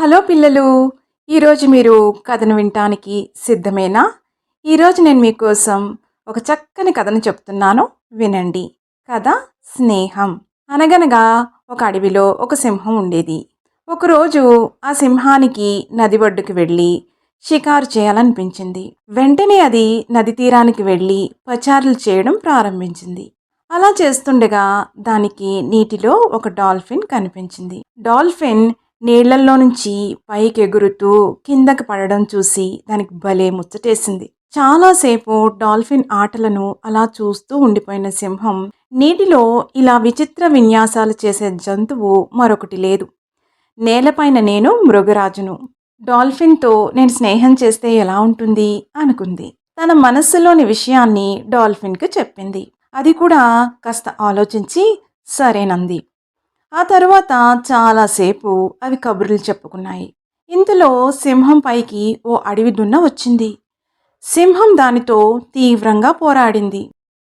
Hello పిల్లలు ఈరోజు మీరు కథను వినటానికి సిద్ధమేనా? ఈరోజు నేను మీకోసం ఒక చక్కని కథను చెప్తున్నాను. వినండి. కథ స్నేహం. అనగనగా ఒక అడవిలో ఒక సింహం ఉండేది. ఒకరోజు ఆ సింహానికి నది ఒడ్డుకు వెళ్ళి షికారు చేయాలనిపించింది. వెంటనే అది నది తీరానికి వెళ్ళి పచారులు చేయడం ప్రారంభించింది. అలా చేస్తుండగా దానికి నీటిలో ఒక డాల్ఫిన్ కనిపించింది. డాల్ఫిన్ నీళ్ళల్లో నుంచి పైకి ఎగురుతూ కిందకి పడడం చూసి దానికి భలే ముచ్చటేసింది. చాలాసేపు డాల్ఫిన్ ఆటలను అలా చూస్తూ ఉండిపోయిన సింహం నీటిలో ఇలా విచిత్ర విన్యాసాలు చేసే జంతువు మరొకటి లేదు. నేలపైన నేను మృగరాజును. డాల్ఫిన్తో నేను స్నేహం చేస్తే ఎలా ఉంటుంది? అనుకుంది. తన మనస్సులోని విషయాన్ని డాల్ఫిన్కి చెప్పింది. అది కూడా కాస్త ఆలోచించి సరేనంది. ఆ తర్వాత చాలాసేపు అవి కబుర్లు చెప్పుకున్నాయి. ఇంతలో సింహం పైకి ఓ అడవి దున్న వచ్చింది. సింహం దానితో తీవ్రంగా పోరాడింది.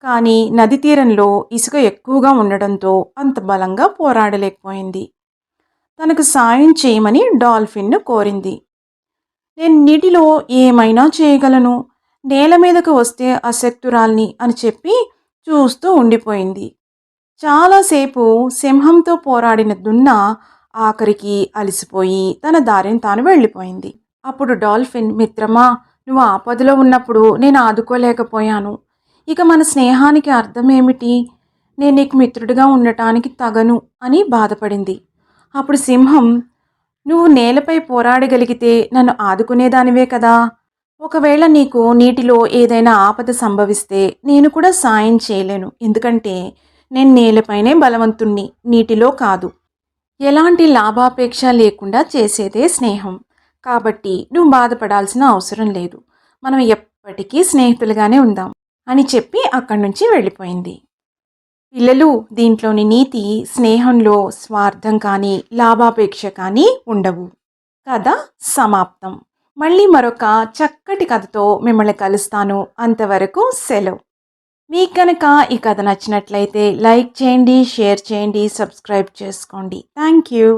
కానీ నది తీరంలో ఇసుక ఎక్కువగా ఉండడంతో అంత బలంగా పోరాడలేకపోయింది. తనకు సాయం చేయమని డాల్ఫిన్ను కోరింది. నేను నీటిలో ఏమైనా చేయగలను? నేల మీదకు వస్తే అశక్తురాల్ని అని చెప్పి చూస్తూ ఉండిపోయింది. చాలాసేపు సింహంతో పోరాడిన దున్న ఆఖరికి అలసిపోయి తన దారిని తాను వెళ్ళిపోయింది. అప్పుడు డాల్ఫిన్ మిత్రమా నువ్వు ఆపదలో ఉన్నప్పుడు నేను ఆదుకోలేకపోయాను. ఇక మన స్నేహానికి అర్థం ఏమిటి నేను నీకు మిత్రుడిగా ఉండటానికి తగను అని బాధపడింది. అప్పుడు సింహం నువ్వు నేలపై పోరాడగలిగితే నన్ను ఆదుకునేదానివే కదా. ఒకవేళ నీకు నీటిలో ఏదైనా ఆపద సంభవిస్తే నేను కూడా సాయం చేయలేను. ఎందుకంటే నేను నేలపైనే బలవంతుణ్ణి నీటిలో కాదు. ఎలాంటి లాభాపేక్ష లేకుండా చేసేదే స్నేహం. కాబట్టి నువ్వు బాధపడాల్సిన అవసరం లేదు. మనం ఎప్పటికీ స్నేహితులుగానే ఉందాం అని చెప్పి అక్కడి నుంచి వెళ్ళిపోయింది. పిల్లలు దీంట్లోని నీతి స్నేహంలో స్వార్థం కానీ లాభాపేక్ష కానీ ఉండవు. కథ సమాప్తం. మళ్ళీ మరొక చక్కటి కథతో మిమ్మల్ని కలుస్తాను. అంతవరకు సెలవు. మీకు కనుక ఈ కథ నచ్చినట్లయితే లైక్ చేయండి షేర్ చేయండి సబ్స్క్రైబ్ చేసుకోండి. Thank you.